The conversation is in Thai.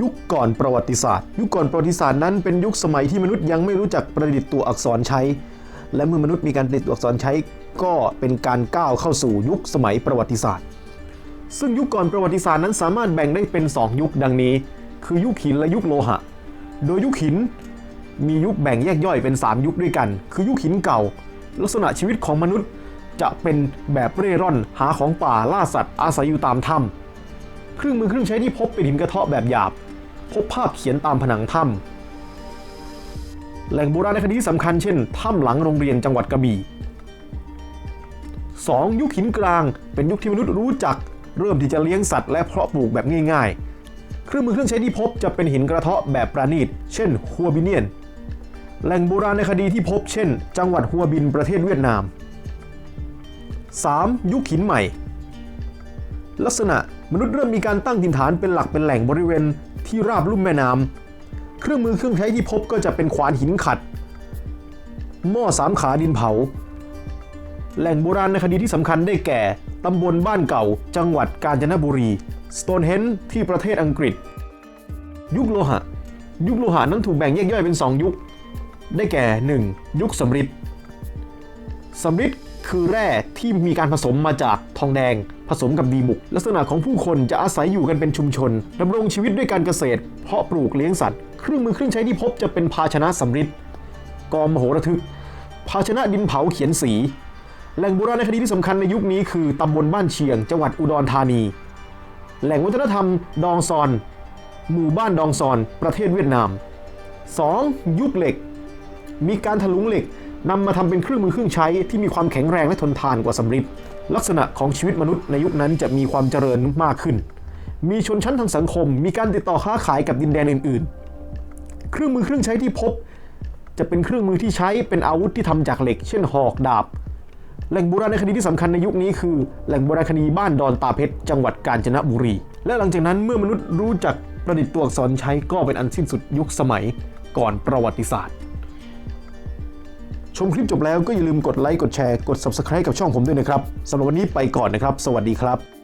ยุคก่อนประวัติศาสตร์ ยุคก่อนประวัติศาสตร์นั้นเป็นยุคสมัยที่มนุษย์ยังไม่รู้จักประดิษฐ์ตัวอักษรใช้ และเมื่อมนุษย์มีการประดิษฐ์ตัวอักษรใช้ ก็เป็นการก้าวเข้าสู่ยุคสมัยประวัติศาสตร์ ซึ่งยุคก่อนประวัติศาสตร์นั้นสามารถแบ่งได้เป็น 2 ยุคดังนี้ คือยุคหินและยุคโลหะ โดยยุคหินมียุคแบ่งแยกย่อยเป็น 3 ยุคด้วยกัน คือยุคหินเก่า ลักษณะชีวิตของมนุษย์จะเป็นแบบเร่ร่อนหาของป่าล่าสัตว์อาศัยอยู่ตามถ้ำเครื่องมือเครื่องใช้ที่พบเป็นหินกระเทาะแบบหยาบ พบภาพเขียนตามผนังถ้ำแหล่งโบราณคดีสำคัญเช่นถ้ำหลังโรงเรียนจังหวัดกระบี่ 2. ยุคหินกลางเป็นยุคที่มนุษย์รู้จัก เริ่มที่จะเลี้ยงสัตว์และเพาะปลูกแบบง่าย ๆ เครื่องมือเครื่องใช้ที่พบจะเป็นหินกระเทาะแบบประณีต เช่นฮัวบิเนียน แหล่งโบราณในคดีที่พบเช่น จังหวัดฮัวบินประเทศเวียดนาม 3. ยุคหินใหม่ ลักษณะมนุษย์เริ่มมีการตั้งถิ่นฐานเป็นหลักเป็นแหล่งบริเวณ ที่ราบลุ่มแม่น้ำเครื่องมือเครื่องใช้ที่พบก็จะเป็นขวานหินขัด หม้อสามขาดินเผา แหล่งโบราณในคดีที่สำคัญได้แก่ตำบลบ้านเก่า จังหวัดกาญจนบุรี สโตนเฮนที่ประเทศอังกฤษ ยุคโลหะ ยุคโลหะนั้นถูกแบ่งแยกย่อยเป็น 2 ยุค ได้แก่ 1. ยุคสำริดสำริด คือแร่ที่มีการผสมมาจากทองแดง ผสมกับดีบุก ลักษณะของผู้คนจะอาศัยอยู่กันเป็นชุมชนดำรงชีวิตด้วยการเกษตร เพาะปลูกเลี้ยงสัตว์ เครื่องมือเครื่องใช้ที่พบจะเป็นภาชนะสำริดกอมโหระทึก ภาชนะดินเผาเขียนสี แหล่งโบราณคดีที่สำคัญในยุคนี้คือตำบลบ้านเชียง จังหวัดอุดรธานี แหล่งวัฒนธรรมดองซอน หมู่บ้านดองซอน ประเทศเวียดนาม 2. ยุคเหล็ก มีการถลุงเหล็ก นำมาทำเป็นเครื่องมือเครื่องใช้ที่มีความแข็งแรงและทนทานกว่าสำริดลักษณะของชีวิตมนุษย์ในยุคนั้นจะมีความเจริญมากขึ้น มีชนชั้นทางสังคม มีการติดต่อค้าขายกับดินแดนอื่น ๆ เครื่องมือเครื่องใช้ที่พบ จะเป็นเครื่องมือที่ใช้เป็นอาวุธที่ทำจากเหล็ก เช่นหอกดาบ แหล่งโบราณคดีที่สำคัญในยุคนี้คือ แหล่งโบราณคดีบ้านดอนตาเพชรจังหวัดกาญจนบุรี และหลังจากนั้นเมื่อมนุษย์รู้จักประดิษฐ์ตัวอักษรใช้ก็เป็นอันสิ้นสุดยุคสมัยก่อนประวัติศาสตร์ ชมคลิปจบแล้วก็อย่าลืมกดไลค์กดแชร์กด Subscribe กับช่องผมด้วยนะครับสำหรับวันนี้ไปก่อนนะครับ สวัสดีครับ